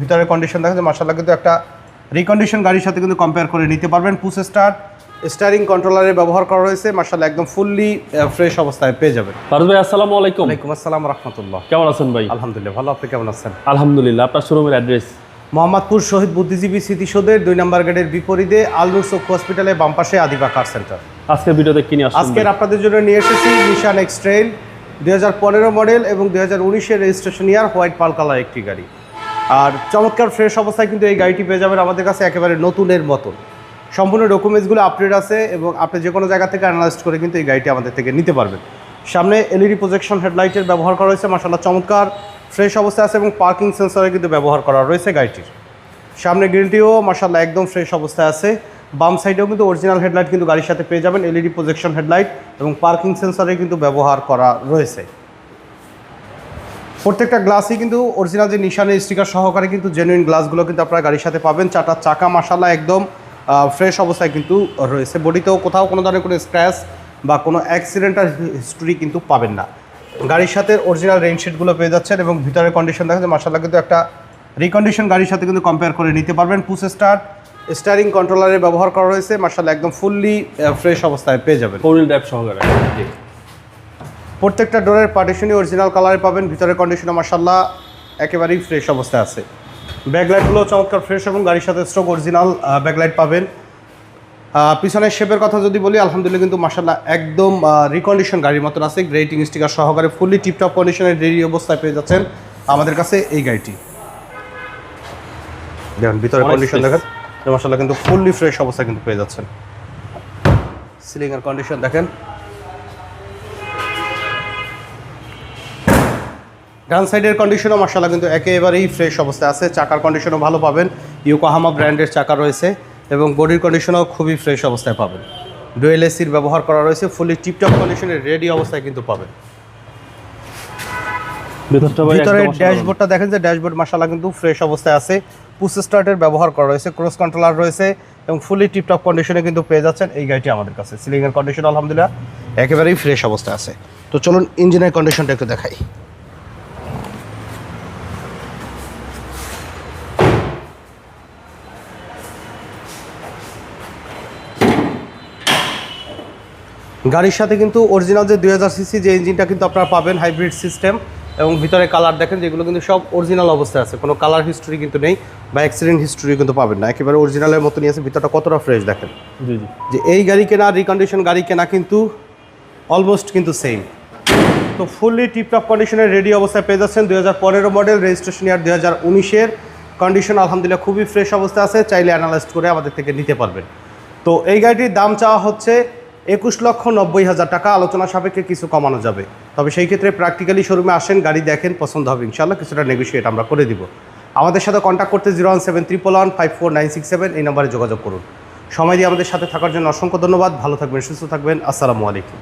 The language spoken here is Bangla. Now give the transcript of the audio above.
ভিতরের কন্ডিশন দেখা যায় মার্শাল্লাহ কিন্তু একটা রিকন্ডিশন গাড়ির সাথে কিন্তু কম্পেয়ার করে নিতে পারবেন। পুশ স্টার্ট স্টারিং কন্ট্রোলারের ব্যবহার করা রয়েছে। মার্শাল্লাহ একদম ফুললি ফ্রেশ অবস্থায় পেয়ে যাবেন। ফারুজ ভাই আসসালামু আলাইকুম। ওয়ালাইকুম আসসালাম রহমতুল্লাহ। কেমন আছেন ভাই? আলহামদুলিল্লাহ ভালো। আপনি কেমন আছেন? আলহামদুলিল্লাহ। আপনার শোরুমের অ্যাড্রেস মোহাম্মদপুর শহীদ বুদ্ধিজীবী স্মৃতিসৌধের দুই নম্বর গেটের বিপরীতে আলনুর চক্ষু হসপিটালের বাম পাশে আদিবা কার সেন্টার আজকের ভিডিওতে কিনে আজকের আপনাদের জন্য নিয়ে এসেছি নিশান এক্সট্রেল দুই হাজার পনেরো মডেল এবং দুই হাজার উনিশের registration year white pearl colour একটি গাড়ি। আর চমৎকার ফ্রেশ অবস্থায় কিন্তু এই গাড়িটি পেয়ে যাবেন আমাদের কাছে একেবারে নতুনের মতন। সম্পূর্ণ ডকুমেন্টসগুলো আপডেট আছে এবং আপনি যে কোনো জায়গা থেকে অ্যানালাইজ করে কিন্তু এই গাড়িটি আমাদের থেকে নিতে পারবেন। সামনে এলইডি প্রজেকশন হেডলাইটের ব্যবহার করা হয়েছে মাসাল্লাহ চমৎকার ফ্রেশ অবস্থায় আছে এবং পার্কিং সেন্সরে কিন্তু ব্যবহার করা রয়েছে গাড়িটির। সামনে গ্রিলটিও মাসাল্লাহ একদম ফ্রেশ অবস্থায় আছে। বাম সাইডেও কিন্তু অরিজিনাল হেডলাইট কিন্তু গাড়ির সাথে পেয়ে যাবেন এলইডি প্রজেকশন হেডলাইট এবং পার্কিং সেন্সরে কিন্তু ব্যবহার করা রয়েছে। প্রত্যেকটা গ্লাসই কিন্তু অরিজিনাল যে নিশানের স্টিকার সহকারে কিন্তু জেনুইন গ্লাসগুলো কিন্তু আপনারা গাড়ির সাথে পাবেন। চারটা চাকা মশালা একদম ফ্রেশ অবস্থায় কিন্তু রয়েছে। বডিতেও কোথাও কোনো ধরনের কোনো স্ক্র্যাচ বা কোনো অ্যাক্সিডেন্টাল হিস্টোরি কিন্তু পাবেন না। গাড়ির সাথে অরিজিনাল রেইনশিটগুলো পেয়ে যাচ্ছেন এবং ভিতরের কন্ডিশন দেখা যায় মাসাল্লাহ কিন্তু একটা রিকন্ডিশন গাড়ির সাথে কিন্তু কম্পেয়ার করে নিতে পারবেন। পুশ স্টার্ট স্টারিং কন্ট্রোলারের ব্যবহার করা রয়েছে। মাসাল্লাহ একদম ফুললি ফ্রেশ অবস্থায় পেয়ে যাবেন। ফোরিল ড্রাইভ সহকারে। প্রত্যেকটা ডোরের পার্টিশনই অরিজিনাল কালারে পাবেন ভিতরের কন্ডিশনে মাসাল্লাহ একেবারেই ফ্রেশ অবস্থায় আছে। ব্যাকলাইটগুলো চমৎকার ফ্রেশ এবং গাড়ির সাথে স্ট্রোক অরিজিনাল ব্যাকলাইট পাবেন। পিছনের শেপের কথা যদি বলি আলহামদুলিল্লাহ কিন্তু মাসাল্লাহ একদম রিকন্ডিশন গাড়ির মতন আছে। গ্রেটিং স্টিকার সহকারে ফুললি টিপটপ কন্ডিশনের রেডি অবস্থায় পেয়ে যাচ্ছেন আমাদের কাছে এই গাড়িটি। দেখুন ভিতরে কন্ডিশন দেখেন মাসাল্লাহ কিন্তু ফুললি ফ্রেশ অবস্থায় কিন্তু পেয়ে যাচ্ছেন। সিলিংয়ের কন্ডিশন দেখেন ডান সাইডের কন্ডিশনও মার্শাল্লাহ কিন্তু একেবারেই ফ্রেশ অবস্থায় আছে। চাকার কন্ডিশনও ভালো পাবেন। ইউকোহামা ব্র্যান্ডের চাকা রয়েছে এবং বডির কন্ডিশনও খুবই ফ্রেশ অবস্থায় পাবেন। ডুয়েল এসির ব্যবহার করা রয়েছে ফুলি টিপটপ কন্ডিশনের রেডি অবস্থায় কিন্তু পাবেন। ভিতরে ড্যাশবোর্ডটা দেখেন যে ড্যাশবোর্ড মার্শাল্লাহ কিন্তু ফ্রেশ অবস্থায় আছে। পুশ স্টার্টের ব্যবহার করা রয়েছে ক্রস কন্ট্রোলার রয়েছে এবং ফুলি টিপটপ কন্ডিশনে কিন্তু পেয়ে যাচ্ছেন এই গাড়িটি আমাদের কাছে। সিলিংয়ের কন্ডিশন আলহামদুলিল্লাহ একেবারেই ফ্রেশ অবস্থায় আছে। তো চলুন ইঞ্জিনের কন্ডিশনটা একটু দেখাই। গাড়ির সাথে কিন্তু অরিজিনাল যে দুই হাজার সিসি যে ইঞ্জিনটা কিন্তু আপনারা পাবেন হাইব্রিড সিস্টেম এবং ভিতরে কালার দেখেন যেগুলো কিন্তু সব অরিজিনাল অবস্থায় আছে। কোনো কালার হিস্টোরি কিন্তু নেই বা অ্যাক্সিডেন্ট হিস্টোরি কিন্তু পাবেন না। একেবারে অরিজিনালের মতনই আছে ভিতরটা কতটা ফ্রেশ দেখেন। জি জি। যে এই গাড়ি কেনা রিকন্ডিশন গাড়ি কেনা কিন্তু অলমোস্ট কিন্তু সেম তো ফুললি টিপটপ কন্ডিশনের রেডি অবস্থায় পেয়ে যাচ্ছেন দুই হাজার পনেরো মডেল রেজিস্ট্রেশন ইয়ার দুই হাজার উনিশের। কন্ডিশন আলহামদুলিল্লাহ খুবই ফ্রেশ অবস্থায় আছে চাইলে অ্যানালাইজ করে আমাদের থেকে নিতে পারবেন। তো এই গাড়িটির দাম চাওয়া হচ্ছে একুশ লক্ষ নব্বই হাজার টাকা আলোচনা সাপেক্ষে কিছু কমানো যাবে। তবে সেই ক্ষেত্রে প্র্যাকটিক্যালি শোরুমে আসেন, গাড়ি দেখেন, পছন্দ হবে ইনশাল্লাহ কিছুটা নেগোসিয়েট আমরা করে দিব। আমাদের সাথে কন্ট্যাক্ট করতে zero one seven triple one five four nine six seven এই নম্বরে যোগাযোগ করুন। সময় দিয়ে আমাদের সাথে থাকার জন্য অসংখ্য ধন্যবাদ, ভালো থাকবেন, সুস্থ থাকবেন, আসসালামু আলাইকুম।